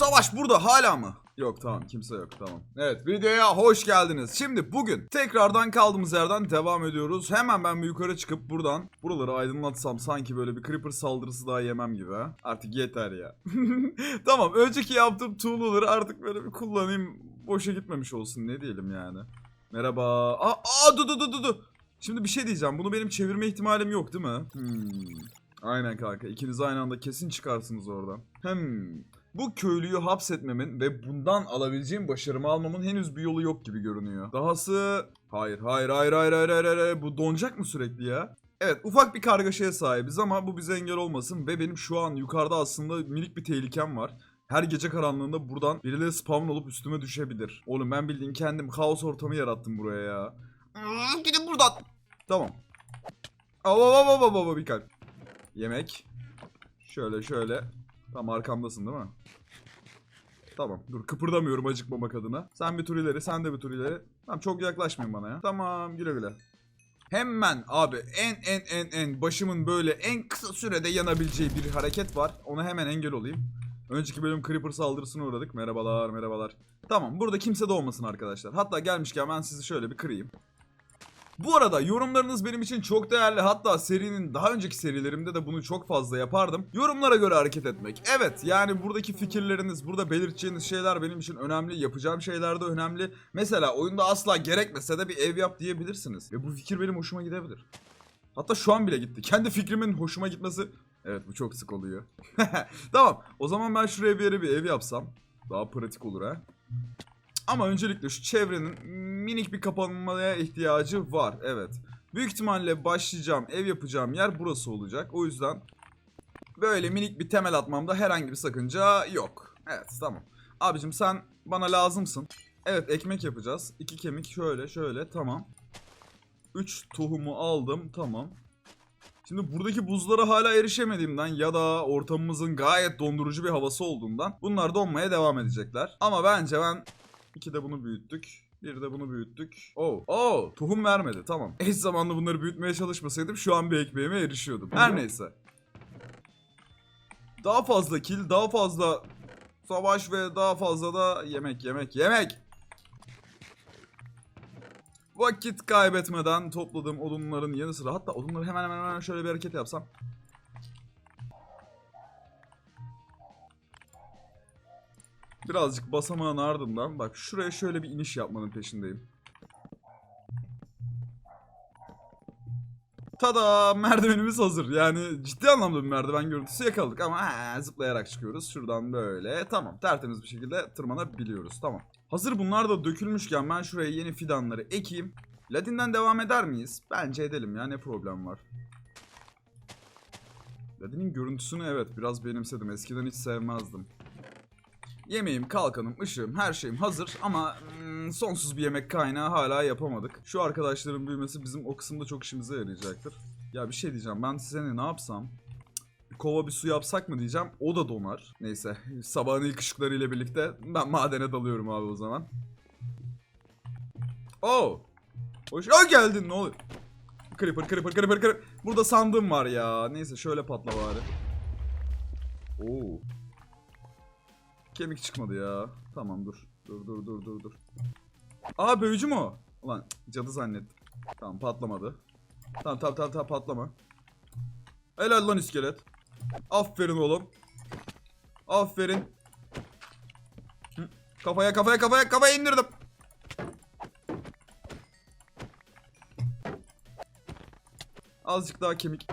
Savaş burada hala mı? Yok tamam kimse yok tamam. Evet videoya hoş geldiniz. Şimdi bugün tekrardan kaldığımız yerden devam ediyoruz. Hemen ben bir yukarı çıkıp buradan buraları aydınlatsam sanki böyle bir creeper saldırısı daha yemem gibi. Artık yeter ya. tamam önceki yaptığım tuğlaları artık böyle bir kullanayım. Boşa gitmemiş olsun ne diyelim yani. Merhaba. Aa, aa dur dur dur dur, dur. Şimdi bir şey diyeceğim. Bunu benim çevirme ihtimalim yok değil mi? Hmm. Aynen kanka. İkiniz aynı anda kesin çıkarsınız oradan. Hmm. Bu köylüyü hapsetmemin ve bundan alabileceğim başarımı almamın henüz bir yolu yok gibi görünüyor. Dahası... Hayır, hayır, hayır, hayır, hayır, hayır, hayır. Bu donacak mı sürekli ya? Evet, ufak bir kargaşaya sahibiz ama bu bize engel olmasın ve benim şu an yukarıda aslında minik bir tehlikem var. Her gece karanlığında buradan birileri spawn olup üstüme düşebilir. Oğlum ben bildiğin kendim kaos ortamı yarattım buraya ya. Hmm, Gidin buradan. Tamam. Ava ava ava ava bir kalp. Yemek. Şöyle şöyle. Tam arkamdasın değil mi? Tamam dur kıpırdamıyorum acıkmamak adına. Sen bir tur ileri sen de bir tur ileri. Tamam çok yaklaşmayın bana ya. Tamam güle güle. Hemen abi en en en en başımın böyle en kısa sürede yanabileceği bir hareket var. Ona hemen engel olayım. Önceki bölüm Creeper saldırısına uğradık. Merhabalar merhabalar. Tamam burada kimse de olmasın arkadaşlar. Hatta gelmişken ben sizi şöyle bir kırayım. Bu arada yorumlarınız benim için çok değerli. Hatta serinin daha önceki serilerimde de bunu çok fazla yapardım. Yorumlara göre hareket etmek. Evet yani buradaki fikirleriniz, burada belirteceğiniz şeyler benim için önemli. Yapacağım şeyler de önemli. Mesela oyunda asla gerekmese de bir ev yap diyebilirsiniz. Ve bu fikir benim hoşuma gidebilir. Hatta şu an bile gitti. Kendi fikrimin hoşuma gitmesi... Evet bu çok sık oluyor. tamam o zaman ben şuraya bir yere bir ev yapsam. Daha pratik olur ha. Ama öncelikle şu çevrenin minik bir kapanmaya ihtiyacı var. Evet. Büyük ihtimalle başlayacağım, ev yapacağım yer burası olacak. O yüzden böyle minik bir temel atmamda herhangi bir sakınca yok. Evet tamam. Abicim sen bana lazımsın. Evet ekmek yapacağız. İki kemik şöyle şöyle tamam. Üç tohumu aldım tamam. Şimdi buradaki buzlara hala erişemediğimden ya da ortamımızın gayet dondurucu bir havası olduğundan bunlar donmaya devam edecekler. Ama bence ben iki de bunu büyüttük. Bir de bunu büyüttük. Oo, oo, tohum vermedi. Tamam. Eş zamanlı bunları büyütmeye çalışmasaydım şu an bir ekmeğime erişiyordum. Her neyse. Daha fazla kill, daha fazla savaş ve daha fazla da yemek, yemek, yemek. Vakit kaybetmeden topladığım odunların yanı sıra hatta odunları hemen hemen hemen şöyle bir hareket yapsam. Birazcık basamağın ardından bak şuraya şöyle bir iniş yapmanın peşindeyim. Tada merdivenimiz hazır. Yani ciddi anlamda bir merdiven görüntüsü yakaladık ama ha, zıplayarak çıkıyoruz. Şuradan böyle tamam tertemiz bir şekilde tırmanabiliyoruz tamam. Hazır bunlar da dökülmüşken ben şuraya yeni fidanları ekeyim. Latin'den devam eder miyiz? Bence edelim ya ne problem var. Latin'in görüntüsünü evet biraz benimsedim. Eskiden hiç sevmezdim. Yemeğim, kalkanım, ışığım, her şeyim hazır ama mm, sonsuz bir yemek kaynağı hala yapamadık. Şu arkadaşların büyümesi bizim o kısımda çok işimize yarayacaktır. Ya bir şey diyeceğim ben size ne, ne yapsam? Kova bir su yapsak mı diyeceğim o da donar. Neyse sabahın ilk ışıklarıyla birlikte ben madene dalıyorum abi o zaman. Oo. Hoş Aa, geldin ne oluyor? Creeper creeper creeper creeper. Burada sandığım var ya. Neyse şöyle patla bari. Oo. Kemik çıkmadı ya. Tamam dur. Dur dur dur dur dur. Aa büyücü mü? Ulan cadı zannettim. Tamam patlamadı. Tamam tamam tamam, tamam patlama. Helal lan iskelet. Aferin oğlum. Aferin. Kafaya kafaya kafaya kafaya indirdim. Azıcık daha kemik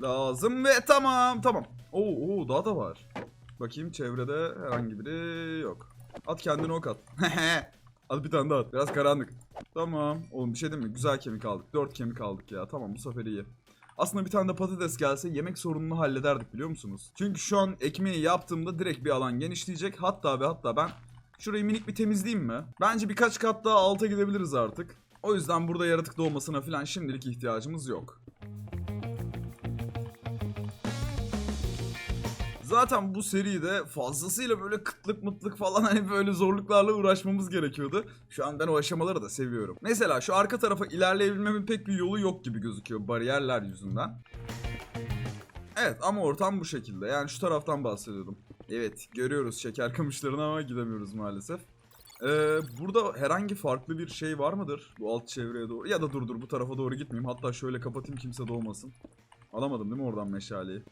lazım ve tamam tamam. Oo, oo daha da var. Bakayım çevrede herhangi biri yok. At kendini ok at. Al bir tane daha at. Biraz karanlık. Tamam. Oğlum bir şey değil mi? Güzel kemik aldık. 4 kemik aldık ya. Tamam bu sefer iyi. Aslında bir tane de patates gelse yemek sorununu hallederdik biliyor musunuz? Çünkü şu an ekmeği yaptığımda direkt bir alan genişleyecek. Hatta ve hatta ben şurayı minik bir temizleyeyim mi? Bence birkaç kat daha alta gidebiliriz artık. O yüzden burada yaratık doğmasına falan şimdilik ihtiyacımız yok. Zaten bu seride fazlasıyla böyle kıtlık mıtlık falan hani böyle zorluklarla uğraşmamız gerekiyordu. Şu an ben o aşamaları da seviyorum. Mesela şu arka tarafa ilerleyebilmemin pek bir yolu yok gibi gözüküyor bariyerler yüzünden. Evet ama ortam bu şekilde. Yani şu taraftan bahsediyordum. Evet görüyoruz şeker kamışlarını ama gidemiyoruz maalesef. Ee, burada herhangi farklı bir şey var mıdır? Bu alt çevreye doğru. Ya da dur dur bu tarafa doğru gitmeyeyim. Hatta şöyle kapatayım kimse doğmasın. Alamadım değil mi oradan meşaleyi?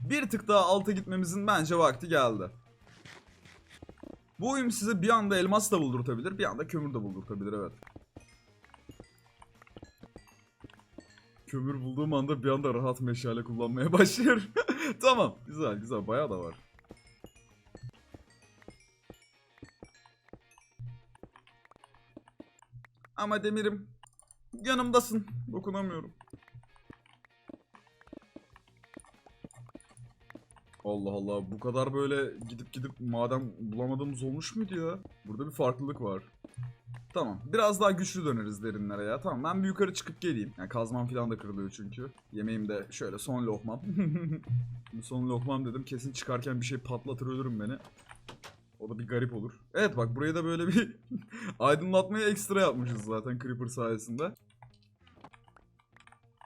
Bir tık daha alta gitmemizin bence vakti geldi. Bu oyun size bir anda elmas da buldurtabilir, bir anda kömür de buldurtabilir evet. Kömür bulduğum anda bir anda rahat meşale kullanmaya başlıyorum. tamam, güzel güzel bayağı da var. Ama demirim yanımdasın. Dokunamıyorum. Allah Allah bu kadar böyle gidip gidip maden bulamadığımız olmuş muydu ya? Burada bir farklılık var. Tamam. Biraz daha güçlü döneriz derinlere ya. Tamam ben bir yukarı çıkıp geleyim. Yani kazmam falan da kırılıyor çünkü. Yemeğim de şöyle son lokmam. son lokmam dedim. Kesin çıkarken bir şey patlatır ölürüm beni. O da bir garip olur. Evet bak buraya da böyle bir aydınlatmayı ekstra yapmışız zaten Creeper sayesinde.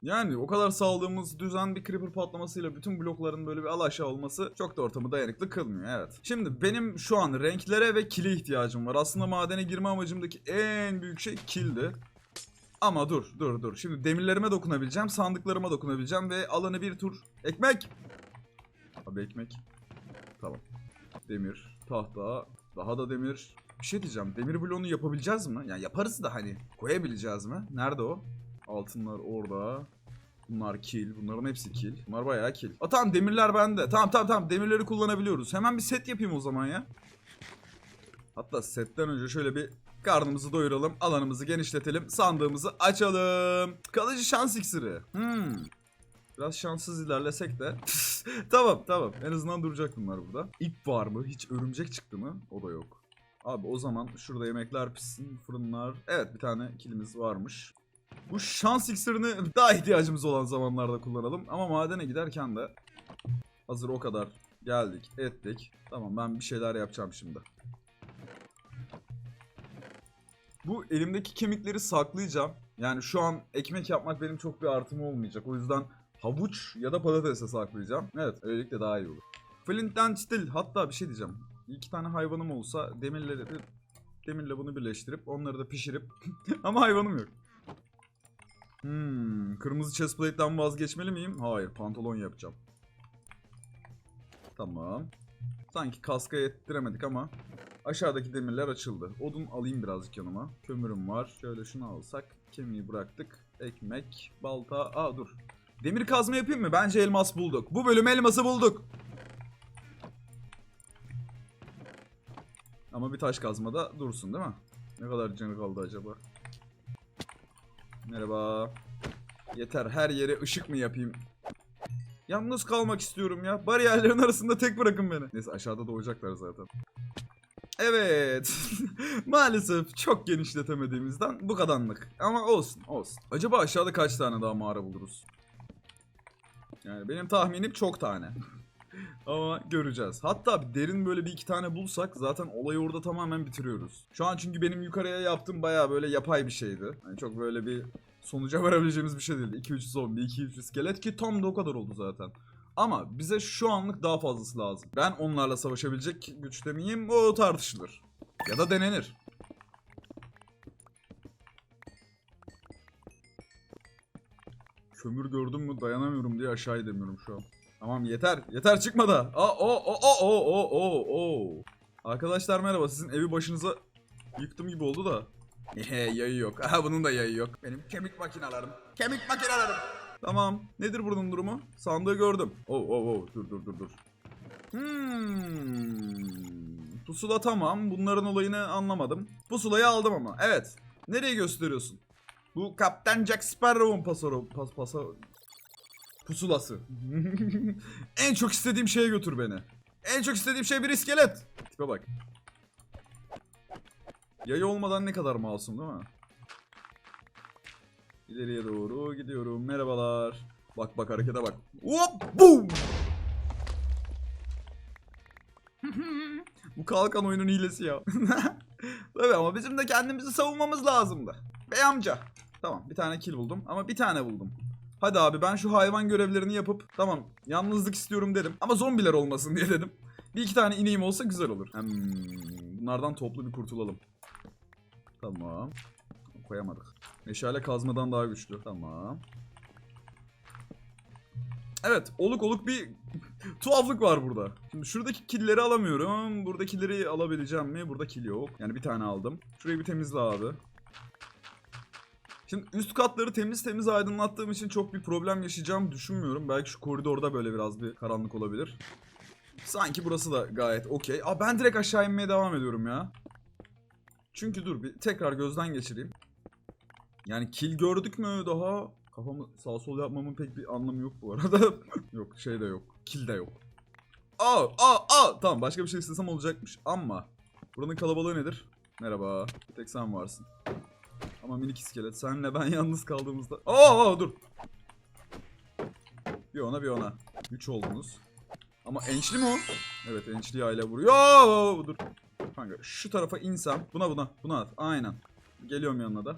Yani o kadar sağladığımız düzen bir creeper patlamasıyla bütün blokların böyle bir alaşağı olması çok da ortamı dayanıklı kılmıyor evet. Şimdi benim şu an renklere ve kile ihtiyacım var. Aslında madene girme amacımdaki en büyük şey kildi. Ama dur dur dur. Şimdi demirlerime dokunabileceğim, sandıklarıma dokunabileceğim ve alanı bir tur. Ekmek! Abi ekmek. Tamam. Demir, tahta, daha da demir. Bir şey diyeceğim. Demir bloğunu yapabileceğiz mi? Yani yaparız da hani koyabileceğiz mi? Nerede o? Altınlar orada. Bunlar kill. Bunların hepsi kill. Bunlar bayağı kill. Aa tamam demirler bende. Tamam tamam tamam demirleri kullanabiliyoruz. Hemen bir set yapayım o zaman ya. Hatta setten önce şöyle bir karnımızı doyuralım. Alanımızı genişletelim. Sandığımızı açalım. Kalıcı şans iksiri. Hmm. Biraz şanssız ilerlesek de. tamam tamam. En azından duracak bunlar burada. İp var mı? Hiç örümcek çıktı mı? O da yok. Abi o zaman şurada yemekler pişsin, fırınlar. Evet bir tane kilimiz varmış. Bu şans iksirini daha ihtiyacımız olan zamanlarda kullanalım. Ama madene giderken de hazır o kadar geldik, ettik. Tamam ben bir şeyler yapacağım şimdi. Bu elimdeki kemikleri saklayacağım. Yani şu an ekmek yapmak benim çok bir artım olmayacak. O yüzden havuç ya da patatese saklayacağım. Evet öylelikle daha iyi olur. Flint'ten stil hatta bir şey diyeceğim. İki tane hayvanım olsa demirleri demirle bunu birleştirip onları da pişirip ama hayvanım yok. Hmm, kırmızı chestplate'den vazgeçmeli miyim? Hayır, pantolon yapacağım. Tamam. Sanki kaska yettiremedik ama aşağıdaki demirler açıldı. Odun alayım birazcık yanıma. Kömürüm var. Şöyle şunu alsak. Kemiği bıraktık. Ekmek, balta. Aa dur. Demir kazma yapayım mı? Bence elmas bulduk. Bu bölüm elması bulduk. Ama bir taş kazmada dursun değil mi? Ne kadar canı kaldı acaba? Merhaba. Yeter her yere ışık mı yapayım? Yalnız kalmak istiyorum ya. Bariyerlerin arasında tek bırakın beni. Neyse aşağıda doğacaklar zaten. Evet. Maalesef çok genişletemediğimizden bu kadarlık. Ama olsun olsun. Acaba aşağıda kaç tane daha mağara buluruz? Yani benim tahminim çok tane. Ama göreceğiz. Hatta bir derin böyle bir iki tane bulsak zaten olayı orada tamamen bitiriyoruz. Şu an çünkü benim yukarıya yaptığım baya böyle yapay bir şeydi. Yani çok böyle bir sonuca varabileceğimiz bir şey değildi. 2-3 zombi, 2-3 iskelet ki tam da o kadar oldu zaten. Ama bize şu anlık daha fazlası lazım. Ben onlarla savaşabilecek güçte miyim o tartışılır. Ya da denenir. Kömür gördüm mü dayanamıyorum diye aşağı demiyorum şu an. Tamam yeter. Yeter çıkma da. Aa o o o o o o o. Arkadaşlar merhaba. Sizin evi başınıza yıktım gibi oldu da. Yayı yok. Aha bunun da yayı yok. Benim kemik makinalarım. Kemik makinalarım. Tamam. Nedir bunun durumu? Sandığı gördüm. Oo oo oo. Dur dur dur dur. Hmm. Pusula tamam. Bunların olayını anlamadım. Pusulayı aldım ama. Evet. Nereye gösteriyorsun? Bu Kaptan Jack Sparrow'un pasoro, pas, pasa, pusulası. en çok istediğim şeye götür beni. En çok istediğim şey bir iskelet. Tipe bak. Yayı olmadan ne kadar masum değil mi? İleriye doğru gidiyorum. Merhabalar. Bak bak harekete bak. Hop boom. Bu kalkan oyunun hilesi ya. Tabii ama bizim de kendimizi savunmamız lazımdı. Bey amca. Tamam bir tane kill buldum ama bir tane buldum. Hadi abi ben şu hayvan görevlerini yapıp tamam yalnızlık istiyorum dedim. Ama zombiler olmasın diye dedim. Bir iki tane ineğim olsa güzel olur. Hmm, bunlardan toplu bir kurtulalım. Tamam. Koyamadık. Meşale kazmadan daha güçlü. Tamam. Evet oluk oluk bir tuhaflık var burada. Şimdi şuradaki killeri alamıyorum. Buradakileri alabileceğim mi? Burada kil yok. Yani bir tane aldım. Şurayı bir temizle abi. Şimdi üst katları temiz temiz aydınlattığım için çok bir problem yaşayacağımı düşünmüyorum. Belki şu koridorda böyle biraz bir karanlık olabilir. Sanki burası da gayet okey. Aa ben direkt aşağı inmeye devam ediyorum ya. Çünkü dur bir tekrar gözden geçireyim. Yani kil gördük mü daha? Kafamı sağ sol yapmamın pek bir anlamı yok bu arada. yok şey de yok. Kil de yok. Aa aa aa tamam başka bir şey istesem olacakmış ama buranın kalabalığı nedir? Merhaba. Bir tek sen varsın. Ama minik iskelet senle ben yalnız kaldığımızda. Aa, aa dur. Bir ona bir ona. Güç oldunuz. Ama ençli mi o? Evet ençli aile vuruyor. Aa, dur. Kanka şu tarafa insem. Buna buna. Buna at. Aynen. Geliyorum yanına da.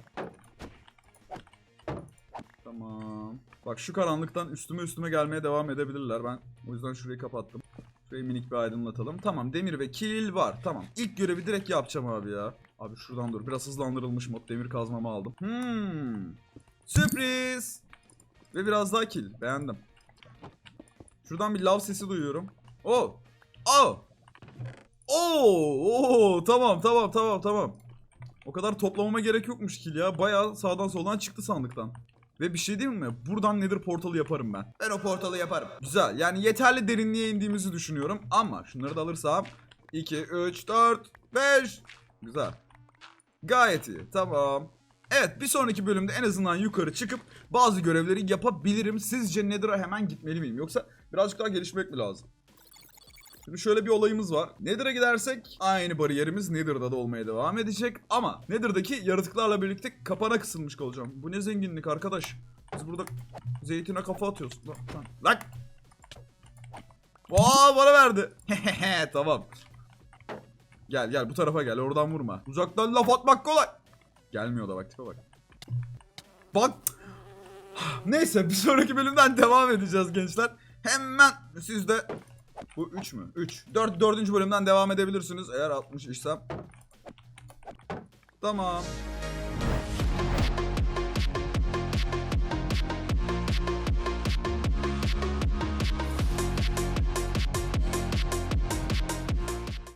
Tamam. Bak şu karanlıktan üstüme üstüme gelmeye devam edebilirler. Ben o yüzden şurayı kapattım. Şurayı minik bir aydınlatalım. Tamam demir ve kil var. Tamam. İlk görevi direkt yapacağım abi ya. Abi şuradan dur. Biraz hızlandırılmış mod. Demir kazmamı aldım. Hmm. Sürpriz. Ve biraz daha kil. Beğendim. Şuradan bir lav sesi duyuyorum. Oh. Oh. Oo, oo, tamam tamam tamam tamam. O kadar toplamama gerek yokmuş kil ya. Bayağı sağdan soldan çıktı sandıktan. Ve bir şey diyeyim mi? Buradan nedir portalı yaparım ben. Ben o portalı yaparım. Güzel. Yani yeterli derinliğe indiğimizi düşünüyorum. Ama şunları da alırsam 2, 3, 4, 5. Güzel. Gayet iyi. Tamam. Evet bir sonraki bölümde en azından yukarı çıkıp bazı görevleri yapabilirim. Sizce Nether'a hemen gitmeli miyim? Yoksa birazcık daha gelişmek mi lazım? Şimdi şöyle bir olayımız var. Nether'a gidersek aynı bariyerimiz Nether'da da olmaya devam edecek. Ama Nether'daki yaratıklarla birlikte kapana kısılmış kalacağım. Bu ne zenginlik arkadaş. Biz burada zeytine kafa atıyoruz. Lan. Lan. Aa bana verdi. tamam. Gel gel bu tarafa gel oradan vurma. Uzaktan laf atmak kolay. Gelmiyor da bak tipe bak. Bak. Neyse bir sonraki bölümden devam edeceğiz gençler. Hemen siz de bu 3 mü? 3. 4 4. bölümden devam edebilirsiniz eğer 60 işsem. Tamam.